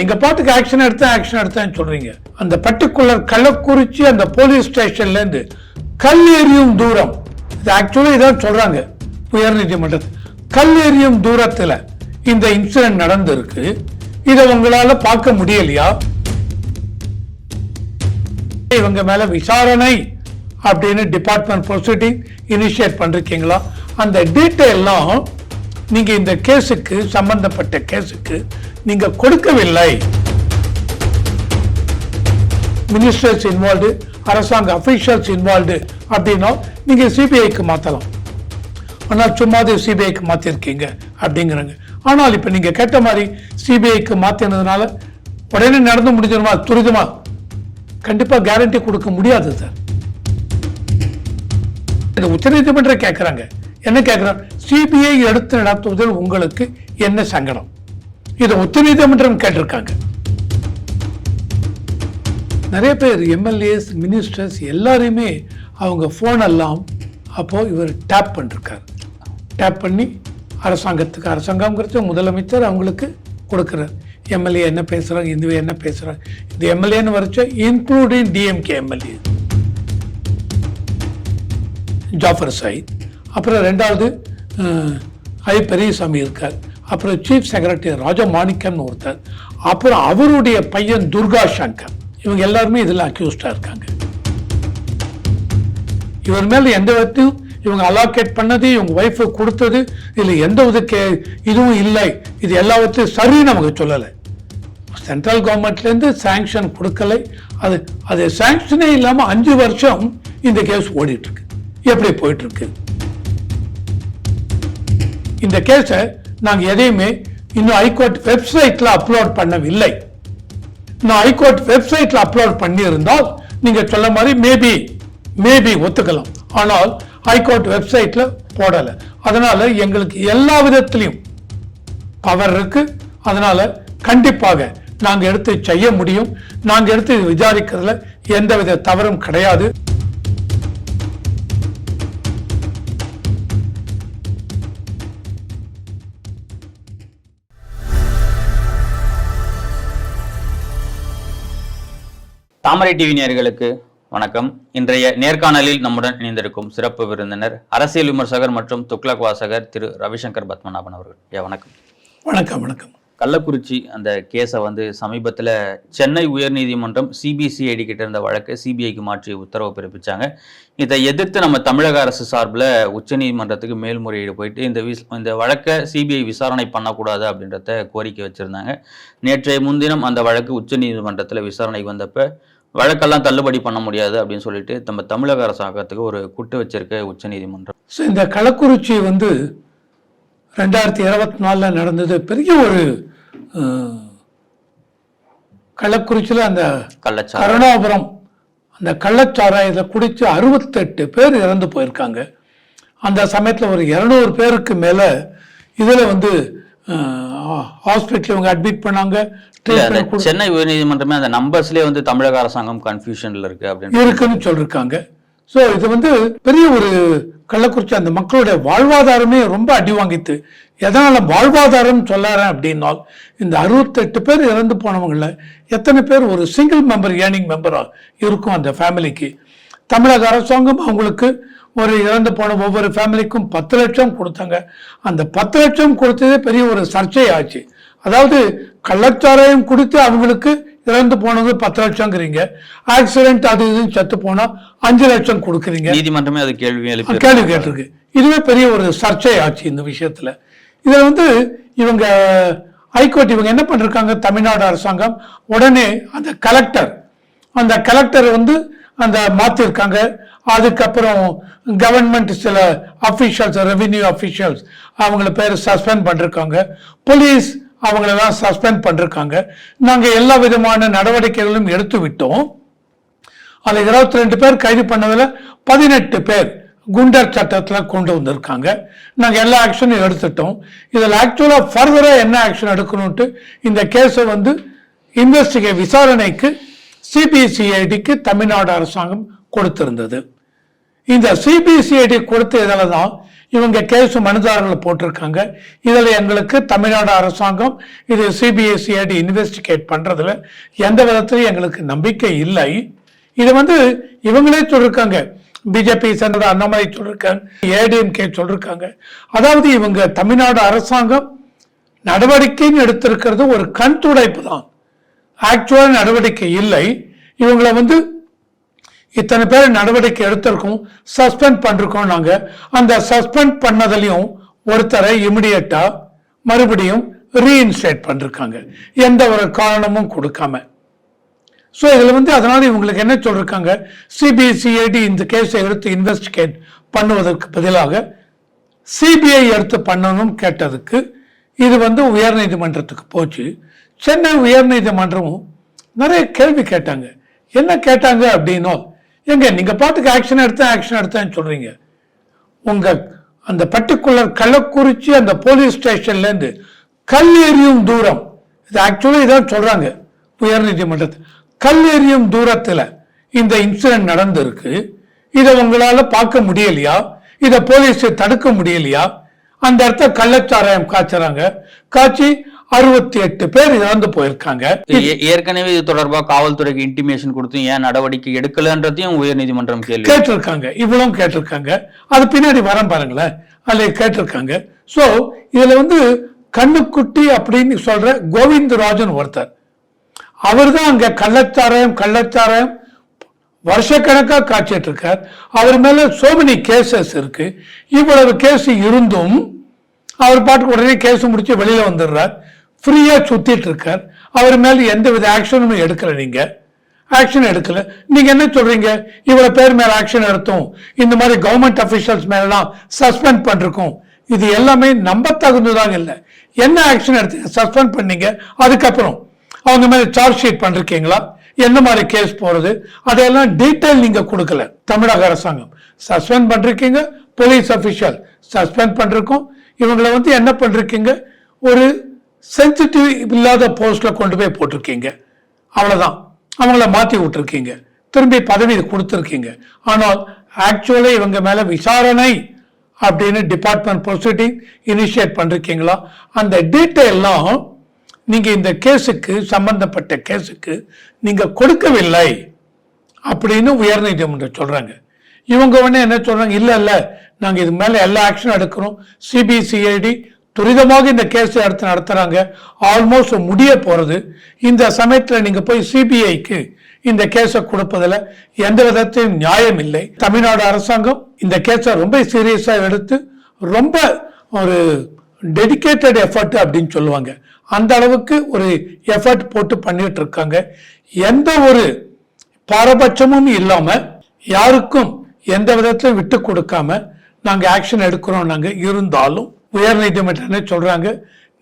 நீங்க பாட்டுக்கு ஆக்ஷன் எடுத்தேன் ஆக்ஷன் எடுத்தேன்னு சொல்றீங்க. அந்த பர்டிகுலர் கள்ளக்குறிச்சி அந்த போலீஸ் ஸ்டேஷன்ல இருந்து கல் எறியும் தூரம். இது ஆக்சுவலி இதான் சொல்றாங்க உயர் நீதிமன்றத்தில். கல் எறியும் தூரத்துல இந்த இன்சிடென்ட் நடந்திருக்கு. இதை உங்களால பார்க்க முடியலையா? இவங்க மேல விசாரணை அப்படின்னு டிபார்ட்மெண்ட் ப்ரொசீடிங் இனிஷியேட் பண்ணிருக்கீங்களா? அந்த டீட்டெயில்லாம் நீங்க இந்த கேஸுக்கு சம்பந்தப்பட்ட கேஸுக்கு நீங்க கொடுக்கவில்லை. மினிஸ்டர்ஸ் இன்வால்வ்டு அரசாங்க அபிஷியல்ஸ் இன்வால்வ்டு அப்படின்னா நீங்க சிபிஐக்கு மாத்தலாம். ஆனால் சும்மா சிபிஐக்கு மாத்திருக்கீங்க அப்படிங்கிறாங்க. ஆனால் இப்ப நீங்க கேட்ட மாதிரி சிபிஐக்கு மாத்தினதுனால உடனே நடந்து முடிஞ்சிருமா துரிதமா? கண்டிப்பா கேரண்டி கொடுக்க முடியாது சார். இந்த உச்சநீதிமன்றம் கேட்கிறாங்க என்ன கேட்கறாங்க சிபிஐ எடுத்து நடத்துவதில் உங்களுக்கு என்ன சங்கடம்? இதை உச்சநீதிமன்றம் கேட்டிருக்காங்க. நிறைய பேர் எம்எல்ஏஸ் மினிஸ்டர்ஸ் எல்லாரையுமே அவங்க ஃபோன் எல்லாம் அப்போ இவர் டேப் பண்ணிருக்காரு. டேப் பண்ணி அரசாங்கத்துக்கு அரசாங்கம்ங்கிறது முதலமைச்சர் அவங்களுக்கு கொடுக்குறார். எம்எல்ஏ என்ன பேசுகிறாங்க இந்த என்ன பேசுகிறாங்க இந்த எம்எல்ஏன்னு வரைச்சா including DMK MLA Jafar Sait அப்புறம் ரெண்டாவது ஐ பெரியசாமி இருக்கார். அப்புறம் சீஃப் செக்ரட்டரி ராஜமாணிக்கம்னு ஒருத்தர். அப்புறம் அவருடைய பையன் துர்கா சங்கர். இவங்க எல்லாருமே இதில் அக்யூஸ்டாக இருக்காங்க. இவர் மேலே எந்த விதத்தையும் இவங்க அலாக்கேட் பண்ணது இவங்க ஒய்ஃபு கொடுத்தது இதில் எந்த வித கே இதுவும் இல்லை. இது எல்லாவற்றையும் சரின்னு நமக்கு சொல்லலை. சென்ட்ரல் கவர்மெண்ட்லேருந்து சேங்ஷன் கொடுக்கலை. அது அது சேங்ஷனே இல்லாமல் அஞ்சு வருஷம் இந்த கேஸ் ஓடிட்டுருக்கு எப்படி போயிட்டுருக்கு இந்த கேஸை நாங்கள் எதையுமே இன்னும் ஹைகோர்ட் வெப்சைட்ல அப்லோட் பண்ணவில்லை. நான் ஹைகோர்ட் வெப்சைட்ல அப்லோட் பண்ணியிருந்தால் நீங்கள் சொல்ல மாதிரி மேபி மேபி ஒத்துக்கலாம். ஆனால் ஹைகோர்ட் வெப்சைட்ல போடலை. அதனால எங்களுக்கு எல்லா விதத்திலையும் பவர் இருக்கு. அதனால கண்டிப்பாக நாங்கள் எடுத்து செய்ய முடியும். நாங்கள் எடுத்து விசாரிக்கிறதுல எந்தவித தவறும் கிடையாது. தாமரை டிவி நேயர்களுக்கு வணக்கம். இன்றைய நேர்காணலில் நம்முடன் இணைந்திருக்கும் சிறப்பு விருந்தினர் அரசியல் விமர்சகர் மற்றும் துக்ளக் வாசகர் திரு ரவிசங்கர் பத்மநாபன் அவர்கள். ஐயா வணக்கம். வணக்கம் வணக்கம். கள்ளக்குறிச்சி அந்த கேஸை வந்து சமீபத்தில் சென்னை உயர்நீதிமன்றம் சிபிசிஐடி கிட்ட இருந்த வழக்கை சிபிஐக்கு மாற்றி உத்தரவு பிறப்பிச்சாங்க. இதை எதிர்த்து நம்ம தமிழக அரசு சார்பில் உச்சநீதிமன்றத்துக்கு மேல்முறையீடு போயிட்டு இந்த விஸ் இந்த வழக்கை சிபிஐ விசாரணை பண்ணக்கூடாது அப்படின்றத கோரிக்கை வச்சுருந்தாங்க. நேற்றைய முன்தினம் அந்த வழக்கு உச்சநீதிமன்றத்தில் விசாரணைக்கு வந்தப்ப வழக்கெல்லாம் தள்ளுபடி பண்ண முடியாது அப்படின்னு சொல்லிட்டு நம்ம தமிழக அரசாங்கத்துக்கு ஒரு குட்டு வச்சிருக்க உச்சநீதிமன்றம். ஸோ இந்த கள்ளக்குறிச்சி வந்து ரெண்டாயிரத்தி இருபத்தி நாலில் நடந்தது பெரிய ஒரு கள்ளக்குறிச்சியில் அந்த கருணாபுரம் அந்த கள்ளச்சாராயத்தை குடிச்சு அறுபத்தெட்டு பேர் இறந்து போயிருக்காங்க. அந்த சமயத்தில் ஒரு இரநூறு பேருக்கு மேலே இதில் வந்து ஹாஸ்பிட்டல் இவங்க அட்மிட் பண்ணாங்க சென்னை உயர்நீதிமன்றமே அந்த நம்பர்ஸ்லயே வந்து தமிழக அரசாங்கம் கன்ஃபியூஷன்ல இருக்கு அப்படின்னு இருக்குன்னு சொல்லிருக்காங்க. ஸோ இது வந்து பெரிய ஒரு கள்ளக்குறிச்சி அந்த மக்களுடைய வாழ்வாதாரமே ரொம்ப அடி வாங்கித்து எதனால வாழ்வாதாரம் சொல்லாரேன் அப்படின்னால் இந்த அறுபத்தெட்டு பேர் இறந்து போனவங்கள எத்தனை பேர் ஒரு சிங்கிள் மெம்பர் ஏர்னிங் மெம்பரா இருக்கும் அந்த ஃபேமிலிக்கு தமிழக அரசாங்கம் அவங்களுக்கு ஒரு இறந்து போன ஒவ்வொரு ஃபேமிலிக்கும் பத்து லட்சம் கொடுத்தாங்க. அந்த பத்து லட்சம் கொடுத்ததே பெரிய ஒரு சர்ச்சை ஆச்சு அதாவது கள்ளச்சாராயம் குடித்து அவங்களுக்கு இறந்து போனது பத்து லட்சங்கிறீங்க. ஆக்சிடென்ட் அது இதுன்னு செத்து போனா அஞ்சு லட்சம் கொடுக்குறீங்க. நீதிமன்றமே அது கேள்வி கேள்வி கேட்டிருக்கு. இதுவே பெரிய ஒரு சர்ச்சை ஆச்சு இந்த விஷயத்துல. இதுல வந்து இவங்க ஹைகோர்ட் இவங்க என்ன பண்ணிருக்காங்க? தமிழ்நாடு அரசாங்கம் உடனே அந்த கலெக்டர் அந்த கலெக்டர் வந்து அந்த மாத்திருக்காங்க. அதுக்கப்புறம் கவர்மெண்ட் சில அஃபிஷியல்ஸ் ரெவின்யூ அஃபிஷியல்ஸ் அவங்கள பேர் சஸ்பெண்ட் பண்ணிருக்காங்க. போலீஸ் அவங்களெல்லாம் சஸ்பெண்ட் பண்ணிருக்காங்க. நாங்கள் எல்லா விதமான நடவடிக்கைகளும் எடுத்து விட்டோம். அதில் இருபத்தி ரெண்டு பேர் கைது பண்ணதில் பதினெட்டு பேர் குண்டர் சட்டத்தில் கொண்டு வந்திருக்காங்க. நாங்கள் எல்லா ஆக்ஷனும் எடுத்துட்டோம். இதில் ஆக்சுவலாக ஃபர்தராக என்ன ஆக்ஷன் எடுக்கணும்ட்டு இந்த கேஸை வந்து இன்வெஸ்டிகே விசாரணைக்கு சிபிசிஐடிக்கு தமிழ்நாடு அரசாங்கம் கொடுத்திருந்தது. இந்த சிபிசிஐடி கொடுத்ததுல தான் இவங்க கேஸ் மனுதாரர்களை போட்டிருக்காங்க. இதில் எங்களுக்கு தமிழ்நாடு அரசாங்கம் இது சிபிஎஸ்சிஐடி இன்வெஸ்டிகேட் பண்ணுறதுல எந்த விதத்திலையும் எங்களுக்கு நம்பிக்கை இல்லை. இது வந்து இவங்களே சொல்லியிருக்காங்க பிஜேபி சேர்ந்த அண்ணாமலை சொல்லியிருக்காங்க ஏடிஎம்கே சொல்லியிருக்காங்க அதாவது இவங்க தமிழ்நாடு அரசாங்கம் நடவடிக்கைன்னு எடுத்திருக்கிறது ஒரு கண் துடைப்பு தான். ஆக்சுவலாக நடவடிக்கை இல்லை. இவங்களை வந்து இத்தனை பேர் நடவடிக்கை எடுத்திருக்கோம் சஸ்பெண்ட் பண்ணிருக்கோம் நாங்க. அந்த சஸ்பெண்ட் பண்ணதுலயும் ஒருத்தரை இமிடியட்டா மறுபடியும் ரீஇன்ஸ்டேட் பண்ணிருக்காங்க. எந்த ஒரு காரணமும் கொடுக்காம. ஸோ இதில் வந்து அதனால இவங்களுக்கு என்ன சொல்லிருக்காங்க? சிபிசிஐடி இந்த கேஸை எடுத்து இன்வெஸ்டிகேட் பண்ணுவதற்கு பதிலாக சிபிஐ எடுத்து பண்ணணும் கேட்டதுக்கு இது வந்து உயர்நீதிமன்றத்துக்கு போச்சு. சென்னை உயர்நீதிமன்றமும் நிறைய கேள்வி கேட்டாங்க. என்ன கேட்டாங்க அப்படின்னோ எங்க நீங்க பாட்டுக்கு ஆக்ஷன் எடுத்தேன் ஆக்ஷன் எடுத்தேன்னு சொல்றீங்க. உங்க அந்த பர்டிகுலர் கள்ளக்குறிச்சி அந்த போலீஸ் ஸ்டேஷன்ல இருந்து கல் எறியும் தூரம் இது ஆக்சுவலி இதான் சொல்றாங்க உயர்நீதிமன்றத்தில் கல் எறியும் தூரத்துல இந்த இன்சிடென்ட் நடந்திருக்கு. இதை உங்களால பார்க்க முடியலையா? இதை போலீஸ் தடுக்க முடியலையா? அந்த இடத்த கள்ளச்சாராயம் காய்ச்சறாங்க. காய்ச்சி அறுபத்தி எட்டு பேர் இறந்து போயிருக்காங்க. ஏற்கனவே இது தொடர்பா காவல்துறைக்கு இன்டிமேஷன் கொடுத்து ஏன் நடவடிக்கை எடுக்கலன்றதையும் உயர்நீதிமன்றம் கேள்வி. கேட்டிருக்காங்க. இவ்வளவும் கேட்டிருக்காங்க. அது பின்னாடி வரம் பாருங்களேன். அதில் கேட்டிருக்காங்க. ஸோ இதுல வந்து கண்ணுக்குட்டி அப்படின்னு சொல்ற கோவிந்தராஜன் ஒருத்தர். அவர் தான் அங்க கள்ளச்சாராயம் கள்ளச்சாராயம் வருஷக்கணக்கா காய்ச்சிட்டு இருக்கார் அவர் மேல so many கேசஸ் இருக்கு. இவ்வளவு கேஸ் இருந்தும் அவர் பாட்டுக்கு உடனே கேஸ் முடிச்சு வெளியில வந்துடுறார். ஃப்ரீயாக சுற்றிட்டு இருக்கார் அவர் மேலே எந்த வித ஆக்ஷனும் எடுக்கலை நீங்கள் ஆக்ஷன் எடுக்கல. நீங்க என்ன சொல்றீங்க? இவ்வளவு பேர் மேல ஆக்ஷன் எடுத்தோம் இந்த மாதிரி கவர்மெண்ட் அபிஷியல்ஸ் மேலாம் சஸ்பெண்ட் பண்ணிருக்கோம். இது எல்லாமே நம்ப தகுந்ததாக இல்லை. என்ன ஆக்ஷன் எடுத்தீங்க சஸ்பெண்ட் பண்ணீங்க? அதுக்கப்புறம். அவங்க மேல சார்ஜ் ஷீட் பண்ணிருக்கீங்களா? என்ன மாதிரி கேஸ் போறது? அதையெல்லாம் டீட்டெயில் நீங்க கொடுக்கல. தமிழக அரசாங்கம். சஸ்பெண்ட் பண்ணிருக்கீங்க. போலீஸ் அபிஷியல் சஸ்பெண்ட் பண்ணிருக்கோம். இவங்களை வந்து என்ன பண்ணிருக்கீங்க? ஒரு சென்சிட்டிவ் இல்லாத போஸ்ட்டில் கொண்டு போய் போட்டிருக்கீங்க. அவ்வளோதான் அவங்கள மாற்றி விட்டுருக்கீங்க. திரும்பி பதவி கொடுத்துருக்கீங்க. ஆனால் ஆக்சுவலி இவங்க மேலே விசாரணை அப்படின்னு டிபார்ட்மெண்ட் ப்ரொசீடிங் இனிஷியேட் பண்ணிருக்கீங்களா? அந்த டீட்டெயிலாம் நீங்கள் இந்த கேஸுக்கு சம்பந்தப்பட்ட கேஸுக்கு நீங்கள் கொடுக்கவில்லை அப்படின்னு உயர்நீதிமன்றம் சொல்கிறாங்க இவங்க உடனே என்ன சொல்கிறாங்க இல்லை இல்லை. நாங்கள் இது மேலே எல்லா ஆக்ஷனும் எடுக்கிறோம் சிபிசிஐடி துரிதமாக இந்த கேஸ் எடுத்து நடத்துறாங்க. ஆல்மோஸ்ட் முடிய போறது. இந்த சமயத்தில் நீங்க போய் சிபிஐக்கு இந்த கேஸை கொடுப்பதில் எந்த விதத்தையும் நியாயம் இல்லை. தமிழ்நாடு அரசாங்கம் இந்த கேஸை ரொம்ப சீரியஸாக எடுத்து ரொம்ப ஒரு டெடிகேட்டட் எஃபர்ட் அப்படின்னு சொல்லுவாங்க. அந்த அளவுக்கு ஒரு எஃபர்ட் போட்டு பண்ணிட்டு இருக்காங்க. எந்த ஒரு பாரபட்சமும் இல்லாம யாருக்கும் எந்த விதத்திலும் விட்டு கொடுக்காம நாங்கள் ஆக்ஷன் எடுக்கிறோம் நாங்கள் இருந்தாலும் உயர் நீதிமன்றம் என்ன சொல்றாங்க?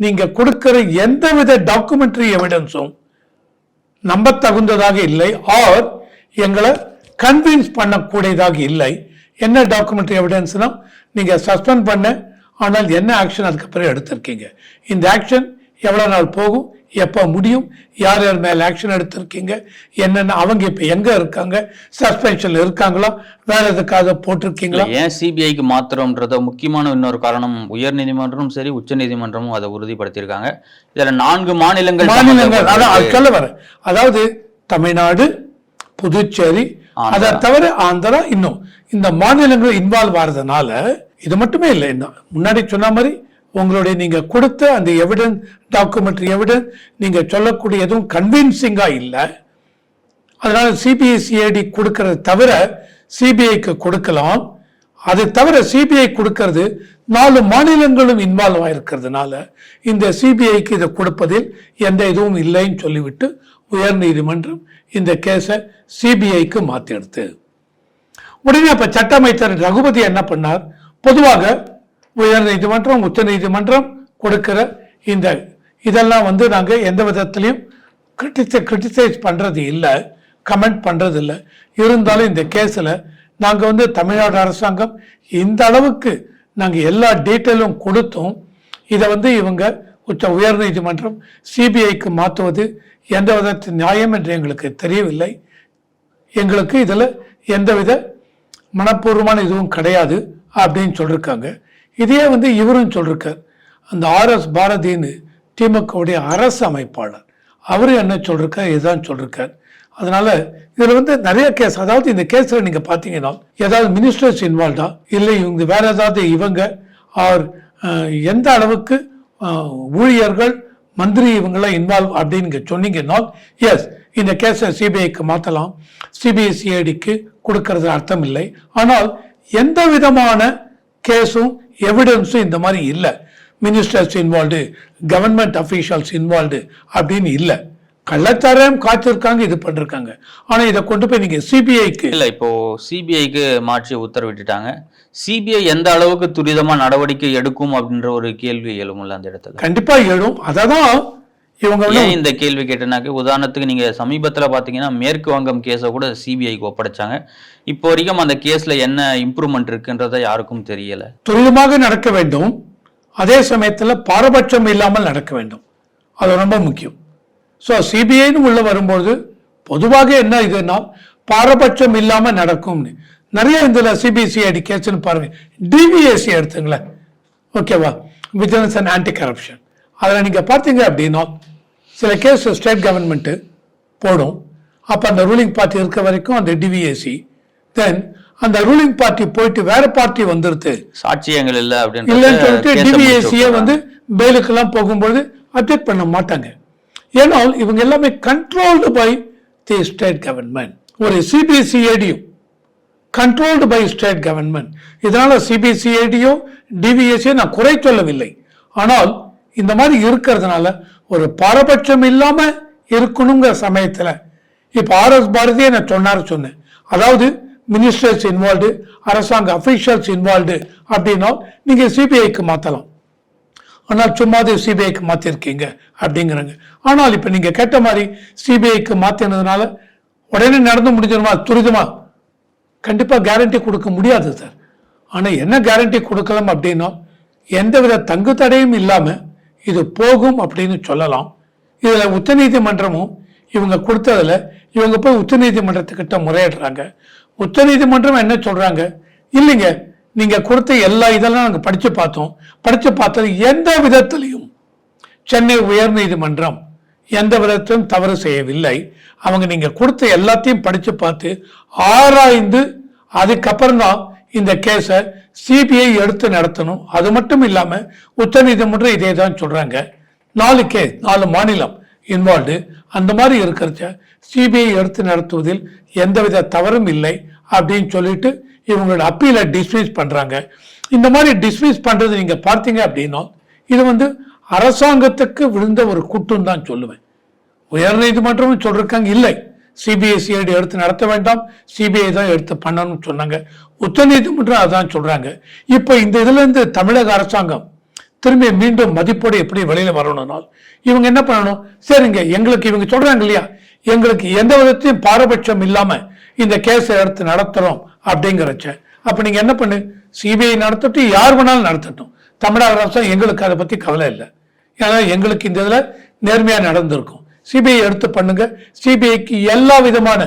நீங்க கொடுக்கிற எந்த வித டாக்குமெண்ட்ரி எவிடன்ஸும் நம்ப தகுந்ததாக இல்லை ஆர் எங்களை கன்வின்ஸ் பண்ணக்கூடியதாக இல்லை. என்ன டாக்குமெண்ட்ரி எவிடன்ஸ்னா நீங்க சஸ்பெண்ட் பண்ண ஆனால் என்ன ஆக்ஷன் அதுக்கப்புறம் எடுத்திருக்கீங்க? இந்த ஆக்ஷன் எவ்வளவு நாள் போகும்? எப்போ முடியும்? யார் யார் மேல ஆக்ஷன் எடுத்திருக்கீங்க? என்னென்ன அவங்க இப்ப எங்க இருக்காங்க? சஸ்பென்ஷன்ல இருக்காங்களா? வேற எதுக்காக போட்டிருக்கீங்களா? ஏன் சிபிஐக்கு மாத்திரம்ன்றத முக்கியமான இன்னொரு காரணம் உயர் நீதிமன்றமும் சரி உச்ச நீதிமன்றமும் அதை உறுதிப்படுத்தியிருக்காங்க. இதுல நான்கு மாநிலங்கள் மாநிலங்கள். அதான். சொல்ல வரேன். அதாவது தமிழ்நாடு புதுச்சேரி அதை தவிர ஆந்திரா இன்னும். இந்த மாநிலங்கள் இன்வால்வ் ஆறதுனால இது மட்டுமே இல்லை. இன்னும் முன்னாடி சொன்ன மாதிரி உங்களுடைய நீங்க கொடுத்த அந்த எவிடன்ஸ் டாக்குமெண்ட்ரி எவிடன்ஸ் நீங்க சொல்லக்கூடிய எதுவும் கன்வின்சிங்கா இல்லை. அதனால சிபிஐசிஐடி கொடுக்கறது தவிர சிபிஐக்கு கொடுக்கலாம். அது தவிர சிபிஐ கொடுக்கிறது நாலு மாநிலங்களும் இன்வால்வ் ஆயிருக்கிறதுனால இந்த சிபிஐக்கு இதை கொடுப்பதில் எந்த இதுவும் இல்லைன்னு சொல்லிவிட்டு உயர்நீதிமன்றம் இந்த கேஸை சிபிஐக்கு மாத்தி எடுத்து உடனே அப்ப சட்ட அமைச்சர் ரகுபதி என்ன பண்ணார்? பொதுவாக உயர் நீதிமன்றம் உச்ச நீதிமன்றம் கொடுக்கிற இந்த இதெல்லாம் வந்து நாங்கள் எந்த விதத்திலையும் கிரிட்டிசை கிரிட்டிசைஸ் பண்ணுறது இல்லை கமெண்ட் பண்ணுறது இல்லை. இருந்தாலும் இந்த கேஸில் நாங்கள் வந்து தமிழ்நாடு அரசாங்கம் இந்த அளவுக்கு நாங்கள் எல்லா டீட்டெயிலும் கொடுத்தும் இதை வந்து இவங்க உச்ச உயர் நீதிமன்றம் சிபிஐக்கு மாற்றுவது எந்த விதத்தில் நியாயம் என்று எங்களுக்கு தெரியவில்லை. எங்களுக்கு இதில் எந்தவித மனப்பூர்வமான இதுவும் கிடையாது அப்படின்னு சொல்லியிருக்காங்க இதையே வந்து இவரும் சொல்லியிருக்கார் அந்த ஆர்எஸ் பாரதின்னு திமுகவுடைய அரசு அமைப்பாளர். அவரும் என்ன சொல்லியிருக்கார் இதுதான் சொல்லியிருக்கார் அதனால இதில் வந்து நிறைய கேஸ் அதாவது இந்த கேஸில் நீங்கள் பார்த்தீங்கன்னா ஏதாவது மினிஸ்டர்ஸ் இன்வால்வ்டா இல்லை இவங்க வேற ஏதாவது இவங்க ஆர் எந்த அளவுக்கு ஊழியர்கள் மந்திரி இவங்கெல்லாம் இன்வால்வ் அப்படின்னு நீங்க சொன்னீங்கன்னா எஸ் இந்த கேஸை சிபிஐக்கு மாற்றலாம் சிபிஐசிஐடிக்கு கொடுக்கறது அர்த்தம் இல்லை. ஆனால் எந்த விதமான கேஸும் எவிடன்ஸும் இந்த மாதிரி இல்லை. Ministers involved government officials involved அப்படின்னு இல்லை. கள்ளச்சாராயம் காய்ச்சிருக்காங்க இது பண்ணிருக்காங்க. ஆனா இதை கொண்டு போய் நீங்க சிபிஐக்கு இல்ல இப்போ சிபிஐக்கு மாற்றி உத்தரவிட்டுட்டாங்க. சிபிஐ எந்த அளவுக்கு துரிதமா நடவடிக்கை எடுக்கும் அப்படின்ற ஒரு கேள்வி எழுமுல்ல அந்த இடத்துல. கண்டிப்பா எழும். அததான் இவங்க இந்த கேள்வி கேட்டனாக்க உதாரணத்துக்கு நீங்க சமீபத்துல பாத்தீங்கன்னா மேற்கு வங்கம் கேஸை கூட சிபிஐக்கு ஒப்படைச்சாங்க. இப்போ வரைக்கும் அந்த கேஸ்ல என்ன இம்ப்ரூவ்மெண்ட் இருக்குன்றத யாருக்கும் தெரியல. துரிதமாக நடக்க வேண்டும். அதே சமயத்துல பாரபட்சம் இல்லாமல் நடக்க வேண்டும். அது ரொம்ப முக்கியம். ஸோ சிபிஐன்னு உள்ள வரும்போது பொதுவாக என்ன இதுன்னா பாரபட்சம் இல்லாம நடக்கும்னு. நிறைய இதுல சிபிசிஐடி கேஸ்ன்னு பாருங்க. டிவிஎஸ்சி எடுத்துங்களேன். ஓகேவா விஜிலன்ஸ் அண்ட் ஆன்டி கரப்ஷன் அதில் நீங்கள் பார்த்தீங்க அப்படின்னா சில கேஸ் ஸ்டேட் கவர்மெண்ட்டு போடும். அப்போ அந்த ரூலிங் பார்ட்டி இருக்க வரைக்கும் அந்த டிவிஎஸ்சி தென் அந்த ரூலிங் பார்ட்டி போயிட்டு வேற பார்ட்டி வந்துருது. சாட்சியங்கள் இல்ல இல்லைன்னு சொல்லிட்டு டிவிஎஸ்சியே வந்து பெயிலுக்கெல்லாம் போகும்பொழுது அப்டேட் பண்ண மாட்டாங்க. ஏன்னால் இவங்க எல்லாமே controlled by the state government ஒரு சிபிசிஐடியும் கண்ட்ரோல்டு பை ஸ்டேட் கவர்மெண்ட் இதனால சிபிசிஐடியோ டிவிஎஸ்சியோ நான் குறை சொல்லவில்லை. ஆனால் இந்த மாதிரி இருக்கிறதுனால ஒரு பாரபட்சம் இல்லாம இருக்கணுங்கிற சமயத்தில் இப்போ ஆர்எஸ் பாரதியை நான் சொன்னார் சொன்னேன். அதாவது மினிஸ்டர்ஸ் இன்வால்வ்டு அரசாங்க அஃபீஷியல்ஸ் இன்வால்வ்டு அப்படின்னா நீங்கள் சிபிஐக்கு மாற்றலாம் ஆனால் சும்மாது சிபிஐக்கு மாற்றிருக்கீங்க அப்படிங்கிறாங்க. ஆனால் இப்போ நீங்கள் கேட்ட மாதிரி சிபிஐக்கு மாற்றினதுனால உடனே நடந்து முடிஞ்சிருமா? துரிதமாக கண்டிப்பாக கேரண்டி கொடுக்க முடியாது சார். ஆனால் என்ன கேரண்டி கொடுக்கலாம் அப்படின்னா எந்தவித தங்கு தடையும் இல்லாமல் இது போகும் அப்படின்னு சொல்லலாம். இதுல உச்சநீதிமன்றமும் இவங்க கொடுத்ததுல இவங்க போய் உச்சநீதிமன்றத்துக்கிட்ட முறையிடுறாங்க. உச்சநீதிமன்றம் என்ன சொல்கிறாங்க இல்லைங்க நீங்கள் கொடுத்த எல்லா இதெல்லாம் நாங்கள் படித்து பார்த்தோம். படித்து பார்த்தது எந்த விதத்திலையும். சென்னை உயர்நீதிமன்றம் எந்த விதத்திலும் தவறு செய்யவில்லை. அவங்க நீங்கள் கொடுத்த எல்லாத்தையும் படித்து பார்த்து ஆராய்ந்து அதுக்கப்புறம் தான் இந்த கேஸை சிபிஐ எடுத்து நடத்தணும். அது மட்டும் இல்லாம உச்சநீதிமன்றம் இதே தான் சொல்றாங்க. நாலு கேஸ் நாலு மாநிலம் இன்வால்வ்டு அந்த மாதிரி இருக்கிறச்ச சிபிஐ எடுத்து நடத்துவதில் எந்தவித தவறும் இல்லை அப்படின்னு சொல்லிட்டு இவங்களோட அப்பீலை டிஸ்மிஸ் பண்றாங்க. இந்த மாதிரி டிஸ்மிஸ் பண்றது நீங்க பார்த்தீங்க அப்படின்னா இது வந்து அரசாங்கத்துக்கு விழுந்த ஒரு குற்றம் தான் சொல்லுவேன். உயர்நீதிமன்றமும் சொல்றாங்க இல்லை. சிபிஎஸ்சிஐடி எடுத்து நடத்த வேண்டாம். சிபிஐ தான் எடுத்து பண்ணணும்னு சொன்னாங்க. உச்சநீதிமன்றம் அதான் சொல்றாங்க. இப்போ இந்த இதுல இருந்து தமிழக அரசாங்கம் திரும்பி மீண்டும் மதிப்போடு எப்படி வெளியில் வரணும்னால் இவங்க என்ன பண்ணணும்? சரிங்க எங்களுக்கு இவங்க சொல்றாங்க இல்லையா? எங்களுக்கு எந்த விதத்தையும் பாரபட்சம் இல்லாமல் இந்த கேஸை எடுத்து நடத்துகிறோம் அப்படிங்கிறச்ச. அப்போ நீங்க என்ன பண்ணு? சிபிஐ நடத்தட்டும் யார் வேணாலும் நடத்தட்டும். தமிழக அரசாங்கம் எங்களுக்கு அதை பற்றி கவலை இல்லை. ஏன்னா எங்களுக்கு இந்த இதில் நேர்மையாக நடந்திருக்கும். சிபிஐ எடுத்து பண்ணுங்க. சிபிஐக்கு எல்லா விதமான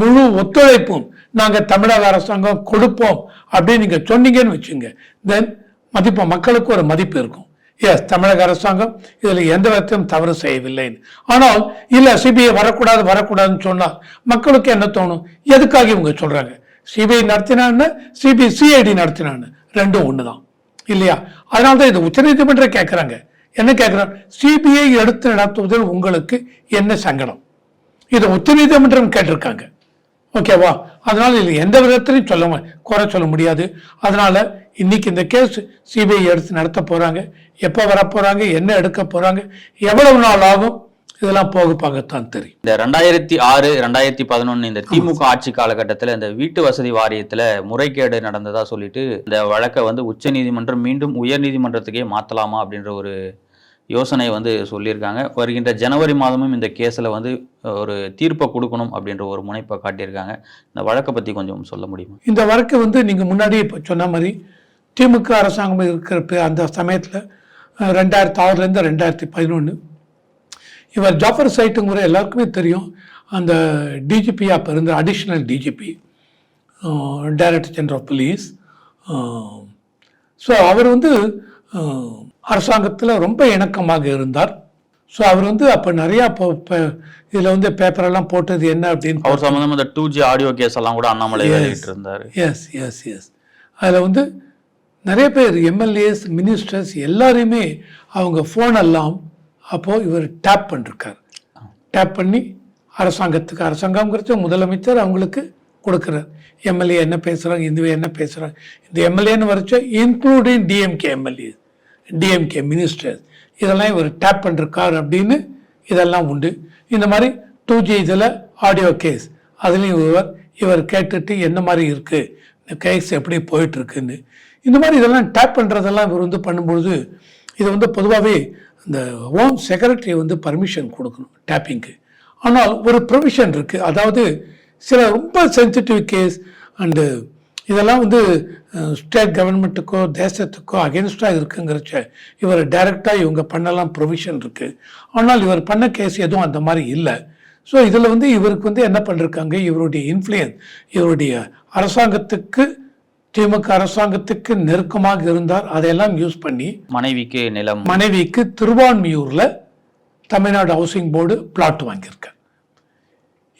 முழு ஒத்துழைப்பும் நாங்கள் தமிழக அரசாங்கம் கொடுப்போம் அப்படின்னு நீங்கள் சொன்னீங்கன்னு வச்சுங்க. தென் மதிப்பு மக்களுக்கு ஒரு மதிப்பு இருக்கும். எஸ் தமிழக அரசாங்கம் இதுல எந்த விதத்தையும் தவறு செய்யவில்லைன்னு ஆனால் இல்லை சிபிஐ வரக்கூடாது வரக்கூடாதுன்னு சொன்னால் மக்களுக்கு என்ன தோணும்? எதுக்காக இவங்க சொல்றாங்க? சிபிஐ நடத்தினான்னு சிபிஐ சிஐடி நடத்தினான்னு. ரெண்டும் ஒண்ணுதான். இல்லையா? அதனால தான் இது உச்சநீதிமன்றம் கேட்கறாங்க என்ன கேட்கிறாங்க சிபிஐ எடுத்து நடத்துவதில் உங்களுக்கு என்ன சங்கடம்? இதை உச்சநீதிமன்றம் கேட்டிருக்காங்க. ஓகேவா அதனால இது எந்த விதத்திலையும் சொல்ல குறை சொல்ல முடியாது. அதனால இன்னைக்கு இந்த கேஸ் சிபிஐ எடுத்து நடத்த போறாங்க. எப்போ வர போறாங்க? என்ன எடுக்க போறாங்க? எவ்வளவு நாள் ஆகும்? இதெல்லாம் போக பார்க்கத்தான் தெரியும். இந்த ரெண்டாயிரத்தி ஆறு ரெண்டாயிரத்தி பதினொன்னு இந்த திமுக ஆட்சி காலகட்டத்தில் இந்த வீட்டு வசதி வாரியத்துல முறைகேடு நடந்ததா சொல்லிட்டு இந்த வழக்கை வந்து உச்சநீதிமன்றம் மீண்டும் உயர்நீதிமன்றத்துக்கே மாத்தலாமா அப்படின்ற ஒரு யோசனை வந்து சொல்லியிருக்காங்க. வருகின்ற ஜனவரி மாதமும் இந்த கேஸில் வந்து ஒரு தீர்ப்பை கொடுக்கணும் அப்படின்ற ஒரு முனைப்பை காட்டியிருக்காங்க. இந்த வழக்கை பற்றி கொஞ்சம் சொல்ல முடியுமா? இந்த வழக்கு வந்து நீங்கள் முன்னாடி இப்போ சொன்ன மாதிரி திமுக அரசாங்கம் இருக்கிற அந்த சமயத்தில் ரெண்டாயிரத்தி ஆறுலேருந்து ரெண்டாயிரத்தி பதினொன்று இவர் ஜாஃபர் சைட்டுங்கிற எல்லாருக்குமே தெரியும். அந்த டிஜிபி அப்போ இருந்த additional DGP director general of police so அவர் வந்து அரசாங்கத்தில் ரொம்ப இணக்கமாக இருந்தார். ஸோ அவர் வந்து அப்போ நிறையா இதில் வந்து பேப்பரெல்லாம் போட்டது என்ன அப்படின்னு அவர் சம்பந்தமா இந்த டூ ஜி ஆடியோ கேஸ் எல்லாம் கூட அண்ணாமலை இருந்தாரு எஸ் எஸ் எஸ் அதில் வந்து நிறைய பேர் எம்எல்ஏஸ் மினிஸ்டர்ஸ் எல்லாரையுமே அவங்க ஃபோன் எல்லாம் அப்போது இவர் டேப் பண்ணிருக்கார். டேப் பண்ணி அரசாங்கத்துக்கு அரசாங்கம்ங்கிறது முதலமைச்சர் அவங்களுக்கு கொடுக்குறார். எம்எல்ஏ என்ன பேசுகிறாங்க இந்த என்ன பேசுகிறாங்க இந்த எம்எல்ஏன்னு வரைச்ச including DMK MLA DMK ministers இதெல்லாம் இவர் டேப் பண்ணிருக்கார் அப்படின்னு இதெல்லாம் உண்டு. இந்த மாதிரி டூ ஜி இதில் ஆடியோ கேஸ் அதுலேயும் இவர் இவர் கேட்டுட்டு என்ன மாதிரி இருக்குது இந்த கேஸ் எப்படி போயிட்டுருக்குன்னு. இந்த மாதிரி இதெல்லாம் டேப் பண்ணுறதெல்லாம் இவர் வந்து பண்ணும்பொழுது இது வந்து பொதுவாகவே இந்த ஹோம் செக்ரட்டரி வந்து பர்மிஷன் கொடுக்கணும் டேப்பிங்க்கு ஆனால் ஒரு ப்ரொவிஷன் இருக்குது அதாவது சில ரொம்ப சென்சிட்டிவ் கேஸ் அண்டு இதெல்லாம் வந்து ஸ்டேட் கவர்மெண்ட்டுக்கோ தேசத்துக்கோ அகேன்ஸ்டாக இருக்குங்கிறச்ச இவர் டைரெக்டாக இவங்க பண்ணலாம் ப்ரொவிஷன் இருக்குது ஆனால் இவர் பண்ண கேஸ் எதுவும் அந்த மாதிரி இல்லை. ஸோ இதில் வந்து இவருக்கு வந்து என்ன பண்ணிருக்காங்க? இவருடைய இன்ஃப்ளூயன்ஸ் இவருடைய அரசாங்கத்துக்கு திமுக அரசாங்கத்துக்கு நெருக்கமாக இருந்தார். அதையெல்லாம் யூஸ் பண்ணி மனைவிக்கு நிலம். மனைவிக்கு திருவான்மியூரில் தமிழ்நாடு ஹவுசிங் போர்டு பிளாட் வாங்கியிருக்கார்.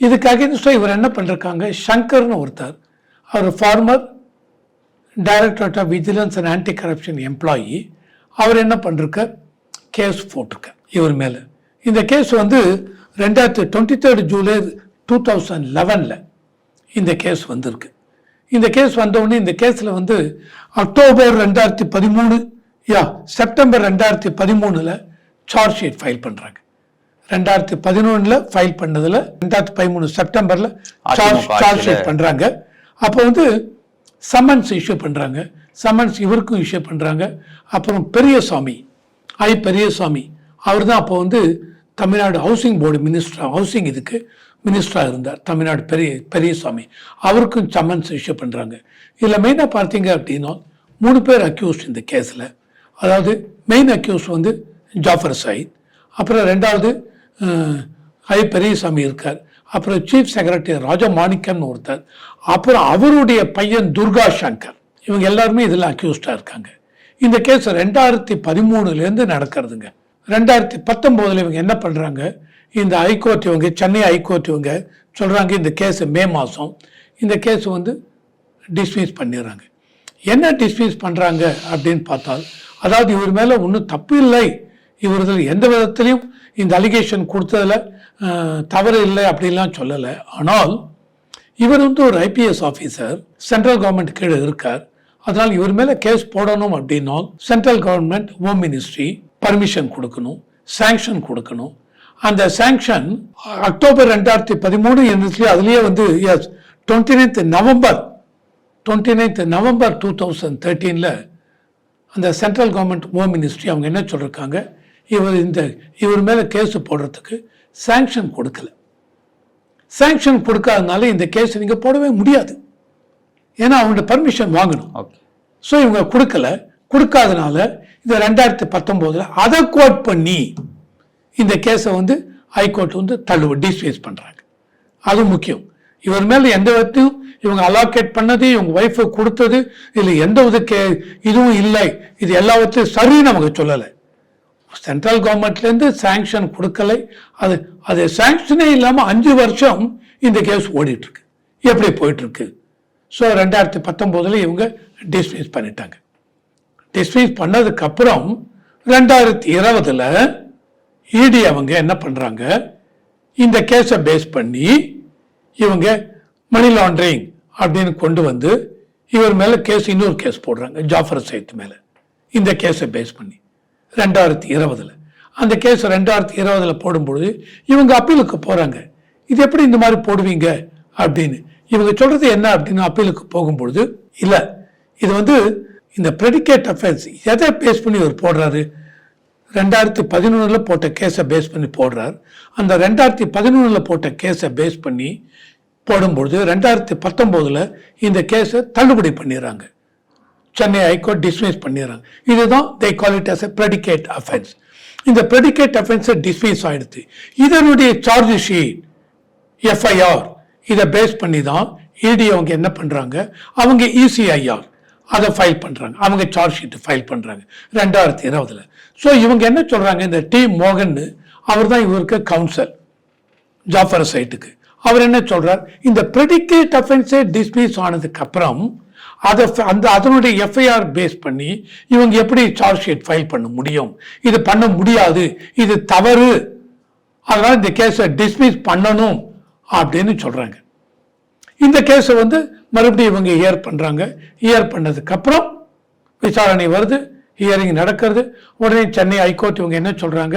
இதுக்கு அகேன்ஸ்டாக இவர் என்ன பண்ணிருக்காங்க? சங்கர்னு ஒருத்தர் அவர் former directorate of vigilance and anti corruption employee அவர் என்ன பண்ணிருக்கார் கேஸ் போட்டிருக்கார் இவர் மேலே. இந்த கேஸ் வந்து ரெண்டாயிரத்தி twenty third July two thousand லெவனில் இந்த கேஸ் வந்திருக்கு. இந்த கேஸ் வந்தவுடனே இந்த கேஸில் வந்து அக்டோபர் ரெண்டாயிரத்தி பதிமூணு யா செப்டம்பர் ரெண்டாயிரத்தி பதிமூணில் சார்ஜ் ஷீட் ஃபைல் பண்ணுறாங்க ரெண்டாயிரத்தி பதினொன்றில் ஃபைல் பண்ணதில் ரெண்டாயிரத்தி பதிமூணு செப்டம்பரில் சார்ஜ் சார்ஜ். ஷீட் பண்ணுறாங்க அப்போ வந்து சம்மன்ஸ் இஷ்யூ பண்ணுறாங்க சம்மன்ஸ் இவருக்கும் இஷ்யூ பண்ணுறாங்க அப்புறம் பெரியசாமி ஐ பெரியசாமி அவர் தான் அப்போ வந்து Tamil Nadu housing board minister housing இதுக்கு மினிஸ்டராக இருந்தார். தமிழ்நாடு பெரிய பெரியசாமி. அவருக்கும் சம்மன்ஸ் இஷ்யூ பண்ணுறாங்க இதில் மெயினாக பார்த்தீங்க அப்படின்னா மூணு பேர் அக்யூஸ்ட் இந்த கேஸில் அதாவது மெயின் அக்யூஸ் வந்து ஜாஃபர் சயீத். அப்புறம் ரெண்டாவது ஐ பெரியசாமி இருக்கார். அப்புறம் சீஃப் செக்ரட்டரி ராஜமாணிக்கம்னு ஒருத்தர் அப்புறம் அவருடைய பையன் துர்கா சங்கர் இவங்க எல்லாருமே இதில் அக்யூஸ்டாக இருக்காங்க. இந்த கேஸ் ரெண்டாயிரத்தி பதிமூணுலேருந்து நடக்கிறதுங்க. ரெண்டாயிரத்தி பத்தொம்போதில் இவங்க என்ன பண்ணுறாங்க இந்த ஹைகோர்ட் இவங்க சென்னை ஹைகோர்ட் இவங்க சொல்கிறாங்க இந்த கேஸ் மே மாதம் இந்த கேஸ் வந்து டிஸ்மிஸ் பண்ணிடுறாங்க. என்ன டிஸ்மிஸ் பண்ணுறாங்க அப்படின்னு பார்த்தால் அதாவது இவர் மேலே ஒன்றும் தப்பு இல்லை. இவர்கள் எந்த விதத்திலையும் இந்த அலிகேஷன் கொடுத்ததில் தவறு இல்லை அப்படின்லாம் சொல்லலை. ஆனால் இவர் வந்து ஒரு ஐபிஎஸ் ஆஃபீஸர் சென்ட்ரல் கவர்மெண்ட் கீழே இருக்கார். அதனால் இவர் மேலே கேஸ் போடணும் அப்படின்னால் central government home ministry permission கொடுக்கணும் சாங்ஷன் கொடுக்கணும். அந்த சாங்ஷன் அக்டோபர் ரெண்டாயிரத்தி பதிமூணு இருந்துச்சு. அதுலேயே வந்து yes twenty ninth November twenty ninth November two thousand தேர்ட்டீனில் அந்த சென்ட்ரல் கவர்மெண்ட் ஹோம் மினிஸ்ட்ரி அவங்க என்ன சொல்லியிருக்காங்க இவர் இந்த இவர் மேலே கேஸ் போடுறதுக்கு சாங்ஷன் கொடுக்கல. சாங்ஷன் கொடுக்காதனால இந்த கேஸ் நீங்கள் போடவே முடியாது. ஏன்னா அவங்கள்ட்ட பர்மிஷன் வாங்கணும். ஸோ இவங்க கொடுக்கல. கொடுக்காதனால இந்த ரெண்டாயிரத்தி பத்தொம்போதில் அதை கோட் பண்ணி இந்த கேஸை வந்து ஹைகோர்ட் வந்து தள்ளுவ டிஸ்மிஸ் பண்ணுறாங்க அது முக்கியம். இவர் மேலே எந்த விதத்தையும் இவங்க அலாக்கேட் பண்ணது இவங்க ஒய்ஃபு கொடுத்தது இதில் எந்த வித கே இதுவும் இல்லை. இது எல்லாவற்றையும் சரி நமக்கு சொல்லலை. சென்ட்ரல் கவர்மெண்ட்லேருந்து சாங்ஷன் கொடுக்கலை. அது அது சாங்ஷனே இல்லாமல் அஞ்சு வருஷம் இந்த கேஸ் ஓடிட்டுருக்கு. எப்படி போயிட்டுருக்கு? ஸோ ரெண்டாயிரத்தி பத்தொம்போதில் இவங்க டிஸ்மிஸ் பண்ணிட்டாங்க. டிஸ்மிஸ் பண்ணதுக்கப்புறம் ரெண்டாயிரத்தி இருபதில் இடி அவங்க என்ன பண்ணுறாங்க இந்த கேஸை பேஸ் பண்ணி இவங்க மணி லாண்ட்ரிங் அப்படின்னு கொண்டு வந்து இவர் மேலே கேஸ் இன்னொரு கேஸ் போடுறாங்க. ஜாஃபர் சைத் மேலே. இந்த கேஸை பேஸ் பண்ணி. ரெண்டாயிரத்தி இருபதில். அந்த கேஸ் ரெண்டாயிரத்தி இருபதில் போடும்பொழுது இவங்க அப்பீலுக்கு போகிறாங்க இது எப்படி இந்த மாதிரி போடுவீங்க அப்படின்னு. இவங்க சொல்றது என்ன அப்படின்னு அப்பீலுக்கு போகும்பொழுது இல்லை இது வந்து இந்த ப்ரெடிகேட் அஃபென்ஸ் எதை பேஸ் பண்ணி இவர் போடுறாரு? ரெண்டாயிரத்தி பதினொன்றில் போட்ட கேஸை பேஸ் பண்ணி போடுறார். அந்த ரெண்டாயிரத்தி பதினொன்றில் போட்ட கேஸை பேஸ் பண்ணி போடும்பொழுது ரெண்டாயிரத்தி பத்தொம்போதில் இந்த கேஸை தள்ளுபடி பண்ணிடுறாங்க. சென்னை ஹைகோர்ட் டிஸ்மிஸ் பண்ணிடுறாங்க. இதுதான் they call it as a predicate offence இந்த ப்ரெடிகேட் அஃபென்ஸை டிஸ்மிஸ் ஆயிடுது இதனுடைய சார்ஜ் ஷீட் எஃப்ஐஆர் இதை பேஸ் பண்ணி தான் இடி அவங்க என்ன பண்ணுறாங்க அவங்க இசிஐஆர் அதை ஃபைல் பண்ணுறாங்க அவங்க சார்ஜ் ஷீட் ஃபைல் பண்ணுறாங்க ரெண்டாயிரத்தி இருபதில். ஸோ இவங்க என்ன சொல்கிறாங்க இந்த டி மோகன் அவர் தான் இவருக்கு கவுன்சில் ஜாஃபர் சைட்டுக்கு அவர் என்ன சொல்கிறார் இந்த ப்ரெடிகேட் அஃபென்ஸே டிஸ்மிஸ் ஆனதுக்கப்புறம் அதை அந்த அதனுடைய எஃப்ஐஆர் பேஸ் பண்ணி இவங்க எப்படி சார்ஜ் ஷீட் ஃபைல் பண்ண முடியும்? இது பண்ண முடியாது. இது தவறு. அதனால் இந்த கேஸை டிஸ்மிஸ் பண்ணணும் அப்படின்னு சொல்கிறாங்க இந்த கேஸை வந்து மறுபடியும் இவங்க ஹியர் பண்ணுறாங்க ஹியர் பண்ணதுக்கப்புறம் விசாரணை வருது. ஹியரிங் நடக்கிறது. உடனே சென்னை ஹைகோர்ட் இவங்க என்ன சொல்கிறாங்க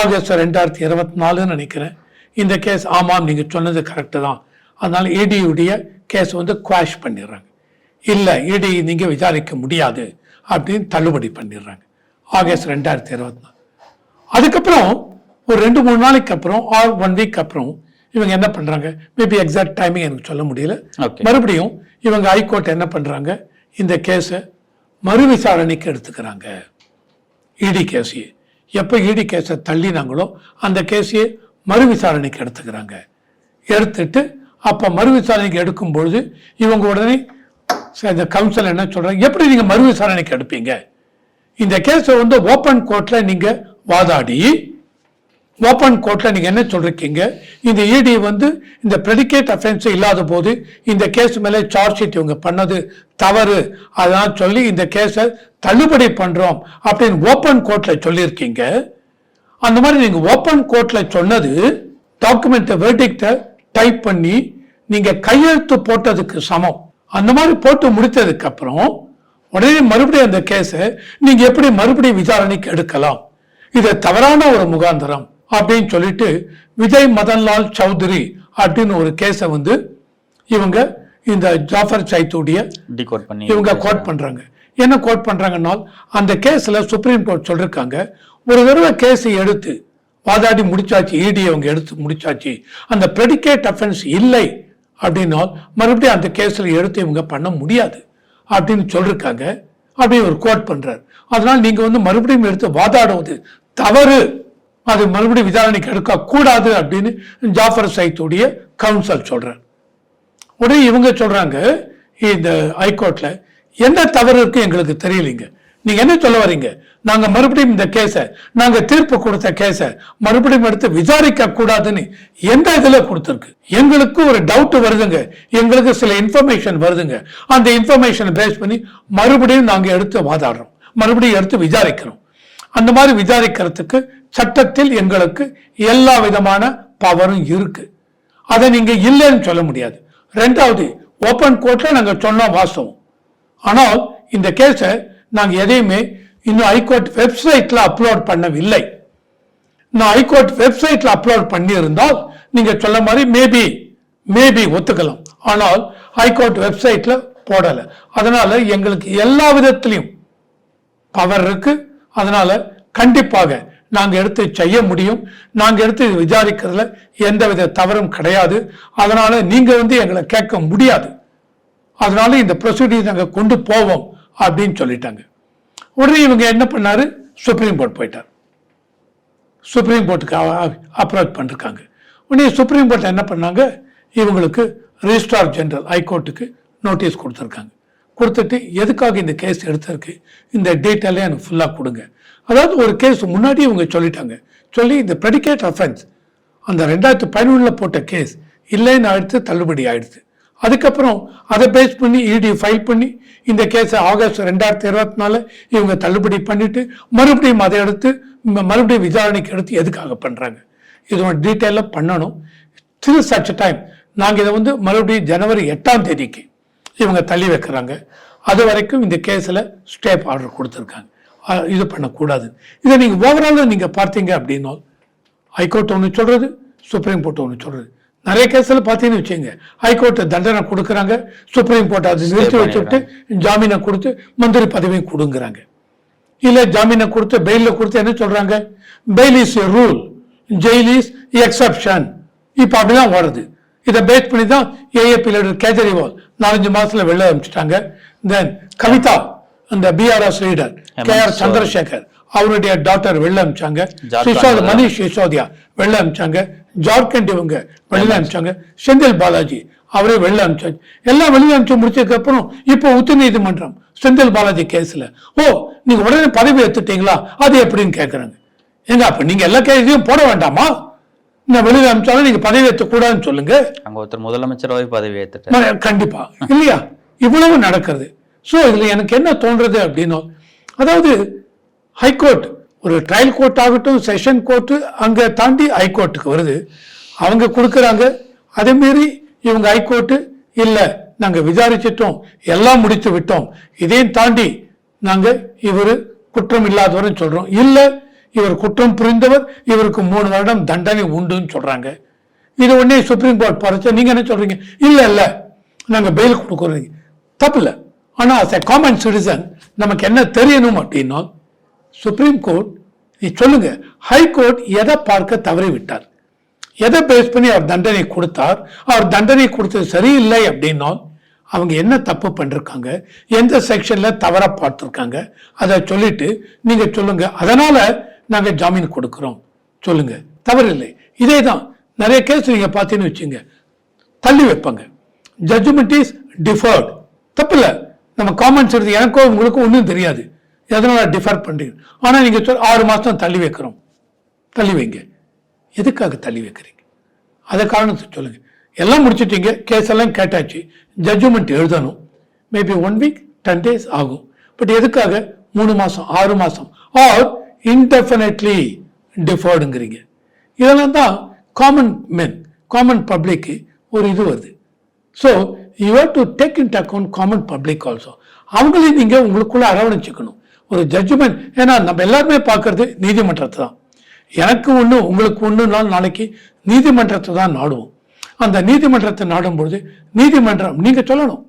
ஆகஸ்ட் ரெண்டாயிரத்தி இருபத்தி நாலுன்னு நினைக்கிறேன். இந்த கேஸ் ஆமாம் நீங்கள் சொன்னது கரெக்டு தான். அதனால் ஏடியுடைய கேஸ் வந்து குவாஷ் பண்ணிடுறாங்க. இல்லை இடி நீங்க விசாரிக்க முடியாது அப்படின்னு தள்ளுபடி பண்ணிடுறாங்க. ஆகஸ்ட் ரெண்டாயிரத்தி இருபத்தி நாலு. அதுக்கப்புறம் ஒரு ரெண்டு மூணு நாளைக்கு அப்புறம் ஆர் ஒன் வீக் அப்புறம் இவங்க என்ன பண்றாங்க? மேபி எக்ஸாக்ட் டைமிங் எனக்கு சொல்ல முடியல. மறுபடியும் இவங்க ஹைகோர்ட் என்ன பண்றாங்க? இந்த கேஸை மறு விசாரணைக்கு எடுத்துக்கிறாங்க. இடி கேஸையே எப்போ இடி கேஸை தள்ளினாங்களோ அந்த கேஸையே மறு விசாரணைக்கு எடுத்துக்கிறாங்க. எடுத்துட்டு அப்போ மறு விசாரணைக்கு எடுக்கும் பொழுது இவங்க உடனே இந்த கவுன்சில் என்ன சொல்கிறாங்க எப்படி நீங்கள் மறு விசாரணைக்கு எடுப்பீங்க? இந்த கேஸை வந்து ஓப்பன் கோர்ட்டில் நீங்கள் வாதாடி ஓப்பன் கோர்ட்டில் நீங்கள் என்ன சொல்லிருக்கீங்க இந்த இடி வந்து இந்த ப்ரெடிகேட் அஃபென்ஸ் இல்லாத போது இந்த கேஸ் மேலே சார்ஜ் ஷீட் இவங்க பண்ணது தவறு. அதான் சொல்லி இந்த கேஸை தள்ளுபடி பண்ணுறோம் அப்படின்னு ஓப்பன் கோர்ட்டில் சொல்லியிருக்கீங்க. அந்த மாதிரி நீங்கள் ஓப்பன் கோர்ட்டில் சொன்னது டாக்குமெண்ட்டை வேர்டிக்டை டைப் பண்ணி நீங்கள் கையெழுத்து போட்டதுக்கு சமம். அந்த மாதிரி போட்டு முடித்ததுக்கு அப்புறம் உடனே மறுபடியும் அந்த கேஸை நீங்க எப்படி மறுபடியும் விசாரணைக்கு எடுக்கலாம்? இது தவறான ஒரு முகாந்திரம் அப்படின்னு சொல்லிட்டு விஜய் மதன்லால் சௌத்ரி அப்படின்னு ஒரு கேஸை வந்து இவங்க இந்த ஜாஃபர் சைத்துடைய இவங்க கோட் பண்றாங்க. என்ன கோட் பண்றாங்கன்னா அந்த கேஸ்ல சுப்ரீம் கோர்ட் சொல்லிருக்காங்க ஒரு தடவை கேஸை எடுத்து வாதாடி முடிச்சாச்சு இடி அவங்க எடுத்து முடிச்சாச்சு அந்த ப்ரெடிகேட் அஃபென்ஸ் இல்லை அப்படின்னால் மறுபடியும் அந்த கேஸில் எடுத்து இவங்க பண்ண முடியாது அப்படின்னு சொல்லிருக்காங்க. அப்படின்னு ஒரு கோட் பண்றாரு. அதனால் நீங்க வந்து மறுபடியும் எடுத்து வாதாடுவது தவறு. அது மறுபடியும் விசாரணைக்கு எடுக்க கூடாது அப்படின்னு ஜாஃபர் சைத்துடைய கவுன்சில் சொல்றார். உடனே இவங்க சொல்றாங்க இந்த ஹைகோர்ட்ல என்ன தவறு இருக்கு எங்களுக்கு தெரியலைங்க. நீங்க என்ன சொல்ல வரீங்க? நாங்க மறுபடியும் இந்த கேஸை நாங்க தீர்ப்பு கொடுத்த கேஸை மறுபடியும் எடுத்து விசாரிக்க கூடாதுன்னு எந்த இதுல கொடுத்துருக்கு? எங்களுக்கு ஒரு டவுட் வருதுங்க. எங்களுக்கு சில இன்ஃபர்மேஷன் வருதுங்க. அந்த இன்ஃபர்மேஷன் பேஸ் பண்ணி மறுபடியும் நாங்க எடுத்து வாதாடுறோம். மறுபடியும் எடுத்து விசாரிக்கிறோம். அந்த மாதிரி விசாரிக்கிறதுக்கு சட்டத்தில் எங்களுக்கு எல்லா விதமான பவரும் இருக்கு. அதை நீங்க இல்லைன்னு சொல்ல முடியாது. ரெண்டாவது ஓப்பன் கோர்ட்ல நாங்க சொன்னோம் வாஸ்தவம். ஆனால் இந்த கேஸை நாங்கள் எதையுமே இன்னும் ஹைகோர்ட் வெப்சைட்ல அப்லோட் பண்ணவில்லை. நான் ஹைகோர்ட் வெப்சைட்ல அப்லோட் பண்ணியிருந்தால் நீங்கள் சொல்ல மாதிரி மேபி மேபி ஒத்துக்கலாம். ஆனால் ஹைகோர்ட் வெப்சைட்ல போடலை. அதனால எங்களுக்கு எல்லா விதத்திலையும் பவர் இருக்கு. அதனால கண்டிப்பாக நாங்கள் எடுத்து செய்ய முடியும். நாங்கள் எடுத்து விசாரிக்கிறதுல எந்தவித தவறும் கிடையாது. அதனால நீங்கள் வந்து எங்களை கேட்க முடியாது. அதனால இந்த ப்ரொசீடியர் நாங்கள் கொண்டு போவோம். அப்படின்னு சொல்லிட்டாங்க. உடனே இவங்க என்ன பண்ணாரு? சுப்ரீம் கோர்ட் போயிட்டார். சுப்ரீம் கோர்ட்டுக்கு அப்ரோச் பண்ணிருக்காங்க. உடனே சுப்ரீம் கோர்ட் என்ன பண்ணாங்க? இவங்களுக்கு ரிஜிஸ்ட்ரார் ஜெனரல் ஹைகோர்ட்டுக்கு நோட்டீஸ் கொடுத்துருக்காங்க. கொடுத்துட்டு எதுக்காக இந்த கேஸ் எடுத்திருக்கு? இந்த டீட்டெயிலே எனக்கு ஃபுல்லாக கொடுங்க. அதாவது ஒரு கேஸ் முன்னாடி இவங்க சொல்லிட்டாங்க. சொல்லி இந்த ப்ரெடிகேட் அஃபென்ஸ் அந்த ரெண்டாயிரத்து பதினொன்றில் போட்ட கேஸ் இல்லைன்னு அடுத்து தள்ளுபடி ஆயிடுச்சு. அதுக்கப்புறம் அதை பேஸ் பண்ணி இடி ஃபைல் பண்ணி இந்த கேஸை ஆகஸ்ட் ரெண்டாயிரத்தி இருபத்தி நாலு இவங்க தள்ளுபடி பண்ணிட்டு மறுபடியும் அதை எடுத்து மறுபடியும் விசாரணைக்கு எடுத்து எதுக்காக பண்ணுறாங்க இதோட டீட்டெயிலாக பண்ணணும். திரு சச்ச டைம் நாங்கள் இதை வந்து மறுபடியும் ஜனவரி எட்டாம் தேதிக்கு இவங்க தள்ளி வைக்கிறாங்க. அது வரைக்கும் இந்த கேஸில் ஸ்டேப் ஆர்டர் கொடுத்துருக்காங்க. இது பண்ணக்கூடாது. இதை நீங்கள் ஓவராலாக நீங்கள் பார்த்தீங்க அப்படின்னா ஹைகோர்ட் ஒன்று சொல்கிறது சுப்ரீம் கோர்ட் ஒன்று சொல்கிறது நிறைய கேஸ்ல பார்த்தீங்கன்னு வச்சுங்க ஹைகோர்ட் தண்டனை கொடுக்குறாங்க. சுப்ரீம் கோர்ட் அதை நிறுத்தி வச்சுட்டு ஜாமீனை கொடுத்து மந்திரி பதவியும் கொடுங்குறாங்க. இல்ல ஜாமீனை கொடுத்து பெயில கொடுத்து என்ன சொல்றாங்க? Bail is rule jail is exception இப்ப அப்படிதான் ஓடுது இதை பேஸ் பண்ணி தான் ஏஏபி லீடர் கேஜரிவால் நாலஞ்சு மாசத்துல வெளில அனுப்பிச்சிட்டாங்க தென் கவிதா அந்த BRS leader K R. Chandrasekhar அவருடைய டாக்டர் வெளில அனுப்பிச்சாங்க ஜார்க்கண்ட் சிசோத் மணிஷ் சிசோதியா வெளில அனுப்பிச்சாங்க ஜார்க்கண்ட் இவங்க வெளில அனுப்பிச்சாங்க செந்தில் பாலாஜி அவரே வெளில அனுப்பிச்சாச்சு எல்லாம் வெளில அனுப்பிச்சு முடிச்சதுக்கு அப்புறம் இப்போ உச்சநீதிமன்றம் செந்தில் பாலாஜி கேஸ்ல ஓ நீங்க உடனே பதவி எடுத்துட்டீங்களா அது எப்படின்னு கேக்குறாங்க. ஏங்க அப்ப நீங்க எல்லா கேஸையும் போட வேண்டாமா? நான் வெளியில அனுப்பிச்சாலும் நீங்க பதவி ஏற்றக்கூடாதுன்னு சொல்லுங்க. அங்க ஒருத்தர் முதலமைச்சராகவே பதவி ம- கண்டிப்பா. இல்லையா? இவ்வளவு நடக்கிறது. சோ இதுல எனக்கு என்ன தோன்றது அப்படின்னா அதாவது ஹைகோர்ட் ஒரு ட்ரையல் கோர்ட் ஆகட்டும் செஷன் கோர்ட்டு அங்கே தாண்டி ஹைகோர்ட்டுக்கு வருது. அவங்க கொடுக்குறாங்க. அதே இவங்க ஹைகோர்ட்டு இல்லை நாங்கள் விசாரிச்சிட்டோம். எல்லாம் முடித்து விட்டோம். இதையும் தாண்டி நாங்கள் இவர் குற்றம் இல்லாதவர்னு சொல்கிறோம் இல்லை இவர் குற்றம் புரிந்தவர் இவருக்கு மூணு வருடம் தண்டனை உண்டுன்னு சொல்கிறாங்க இது உடனே சுப்ரீம் கோர்ட் பறிச்சா நீங்கள் என்ன சொல்கிறீங்க இல்லை இல்லை. நாங்கள் பெயில் கொடுக்குறீங்க தப்பு இல்லை. ஆனால் அஸ் எ காமன் சிட்டிசன் நமக்கு என்ன தெரியணும் அப்படின்னா சுப்ரீம் கோர்ட் நீ சொல்லுங்க ஹை கோர்ட் எதை பார்க்க தவறிவிட்டார்? எதை பேஸ் பண்ணி அவர் தண்டனை கொடுத்தார்? அவர் தண்டனை கொடுத்தது சரியில்லை அப்படின்னா அவங்க என்ன தப்பு பண்ணிருக்காங்க? எந்த செக்ஷன்ல தவற பார்த்துருக்காங்க? அதை சொல்லிட்டு நீங்க சொல்லுங்க. அதனால நாங்கள் ஜாமீன் கொடுக்குறோம். சொல்லுங்க. தவறில்லை. இதே தான் நிறைய கேஸ் நீங்க பார்த்தீங்கன்னு வச்சுங்க. தள்ளி வைப்பாங்க. ஜட்ஜ்மெண்ட் இஸ் டிஃபர்ட் தப்பில்ல. நம்ம காமெண்ட்ஸ் எடுத்து எனக்கும் உங்களுக்கும் ஒன்றும் தெரியாது. எதனால் டிஃபர் பண்ணுறீங்க ஆனால் நீங்கள் சொல் ஆறு மாதம் தள்ளி வைக்கிறோம். தள்ளி வைங்க. எதுக்காக தள்ளி வைக்கிறீங்க? அதை காரணத்தை சொல்லுங்கள் எல்லாம் முடிச்சிட்டீங்க கேஸ் எல்லாம் கேட்டாச்சு. ஜட்ஜ்மெண்ட் எழுதணும். Maybe one week ten days ஆகும். பட் எதுக்காக? மூணு மாதம் ஆறு மாதம் ஆர் இன்டெஃபினெட்லி டிஃபர்டுங்கிறீங்க இதெல்லாம் தான் காமன் மென் காமன் பப்ளிக்கு ஒரு இது வருது. So you have to take in account common public also அவங்களையும் நீங்கள் உங்களுக்குள்ளே அரவணைச்சிக்கணும். ஒரு ஜட்ஜ்மெண்ட் ஏன்னா நம்ம எல்லாருமே பார்க்கறது நீதிமன்றத்தை தான். எனக்கு ஒன்று உங்களுக்கு ஒன்றுனாலும் நாளைக்கு நீதிமன்றத்தை தான் நாடுவோம். அந்த நீதிமன்றத்தை நாடும் பொழுது நீதிமன்றம் நீங்கள் சொல்லணும்.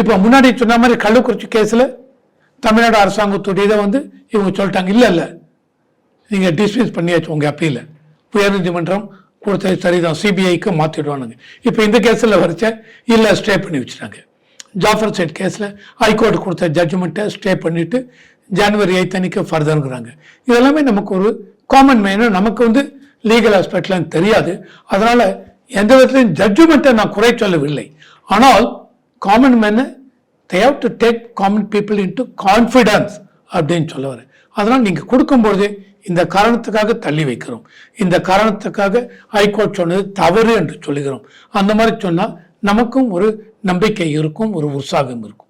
இப்போ முன்னாடி சொன்ன மாதிரி கள்ளக்குறிச்சி கேஸில் தமிழ்நாடு அரசாங்கத்துடைய இதை வந்து இவங்க சொல்லிட்டாங்க. இல்லை இல்லை. நீங்கள் டிஸ்மிஸ் பண்ணியாச்சு உங்கள் அப்பீல உயர்நீதிமன்றம் கொடுத்தது சரிதான். சிபிஐக்கு மாற்றிடுவானுங்க இப்போ இந்த கேஸில் வரைச்ச இல்லை ஸ்டே பண்ணி வச்சுட்டாங்க. ஜாஃபர் சைட் கேஸில் ஹைகோர்ட் கொடுத்த ஜட்ஜ்மெண்ட்டை ஸ்டே பண்ணிவிட்டு ஜனவரி எயித் அன்னைக்கு ஃபர்தருங்கிறாங்க இதெல்லாமே நமக்கு ஒரு காமன் மேனும் நமக்கு வந்து லீகல் ஆஸ்பெக்ட்லாம் தெரியாது. அதனால் எந்த விதத்திலையும் ஜட்ஜ்மெண்ட்டை நான் குறை சொல்லவில்லை. ஆனால் common மேனை they have to take common people into confidence அப்படின்னு சொல்ல வரேன் அதனால் நீங்கள் கொடுக்கும்பொழுது இந்த காரணத்துக்காக தள்ளி வைக்கிறோம். இந்த காரணத்துக்காக ஹைகோர்ட் சொன்னது தவறு என்று சொல்லுகிறோம். அந்த மாதிரி சொன்னால் நமக்கும் ஒரு நம்பிக்கை இருக்கும் ஒரு உற்சாகம் இருக்கும்.